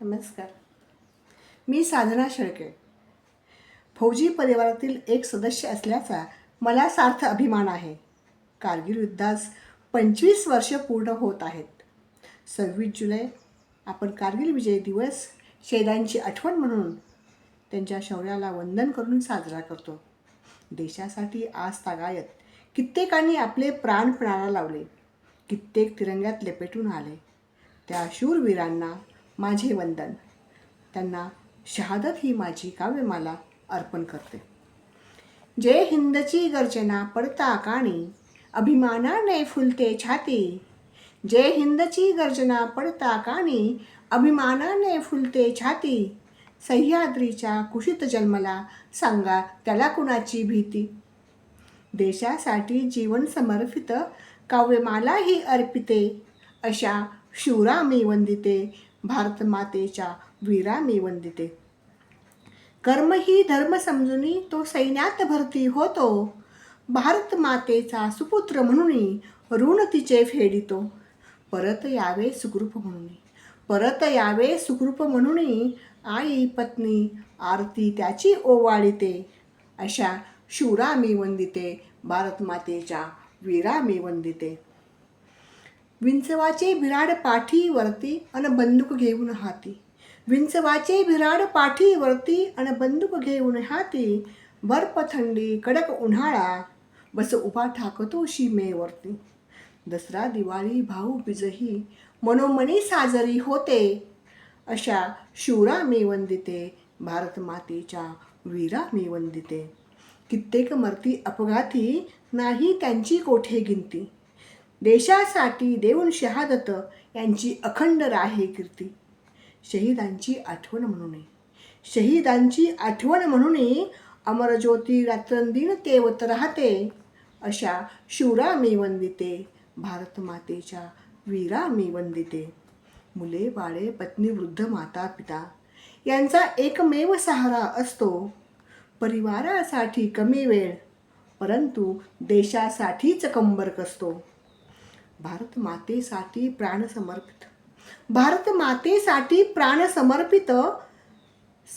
नमस्कार. मी साधना शेळके. फौजी परिवारातील एक सदस्य असल्याचा मला सार्थ अभिमान आहे. कारगिल युद्धास पंचवीस वर्ष पूर्ण होत आहेत. सव्वीस जुलै आपण कारगिल विजय दिवस शहीदांची आठवण म्हणून त्यांच्या शौर्याला वंदन करून साजरा करतो. देशासाठी आज तागायत. कित्येकांनी आपले प्राण पणाला लावले. कित्येक तिरंग्यात लेपेटून आले. त्या शूरवीरांना माझे वंदन. त्यांना शहादत ही माझी काव्यमाला अर्पण करते. जय हिंदची गर्जना पडता काणी अभिमानाने फुलते छाती. जय हिंदची गर्जना पडता काणी अभिमानाने फुलते छाती. सह्याद्रीच्या कुशीत जन्मला सांगा त्याला कुणाची भीती. देशासाठी जीवन समर्पित काव्यमालाही अर्पिते अशा शूरा मी वंदिते भारतमातेच्या वीरा मी वंदिते. कर्म ही धर्म समजूनी तो सैन्यात भरती होतो. भारत मातेचा सुपुत्र म्हणून ऋण तिचे फेडितो. परत यावे सुखरूप म्हणून परत यावे सुखरूप म्हणून आई पत्नी आरती त्याची ओवाळीते. अशा शूरा मी वंदिते भारत मातेच्या वीरा मी वंदिते. विंचवाचे भिराड पाठीवरती अन बंदूक घेऊन हाती. विंचवाचे भिराड पाठीवरती अन बंदूक घेऊन हाती. बर्फ थंडी कडक उन्हाळा बस उभा ठाकतो सीमेवरती दसरा दिवाळी भाऊ बिजही मनोमनी साजरी होते. अशा शूरा मेवंदिते भारत मातेच्या वीरा मेवंदिते कित्येक मरती अपघाती नाही त्यांची कोठे गिनती. देशासाठी देऊन शहादत यांची अखंड राहे कीर्ती. शहीदांची आठवण म्हणून शहीदांची आठवण म्हणून अमरज्योती रात्रंदिन तेवत राहते. अशा शूरा मी वंदिते. भारत मातेच्या वीरा मी वंदिते. मुले बाळे पत्नी वृद्ध माता पिता यांचा एकमेव सहारा असतो. परिवारासाठी कमी वेळ परंतु देशासाठीच कंबर कसतो. भारत मातेसाठी प्राण समर्पित. भारत मातेसाठी प्राण समर्पित.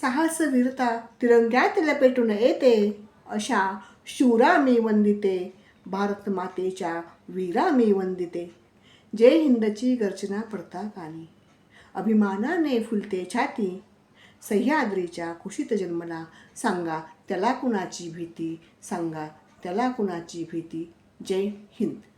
साहस वीरता तिरंग्यात लपेटून येते. अशा शूरा मी वंदिते. भारत मातेच्या वीरा मी वंदिते. जय हिंदची गर्जना पडता कानी अभिमानाने फुलते छाती. सह्याद्रीच्या कुशीत जन्मला सांगा त्याला कुणाची भीती? सांगा त्याला कुणाची भीती? जय हिंद.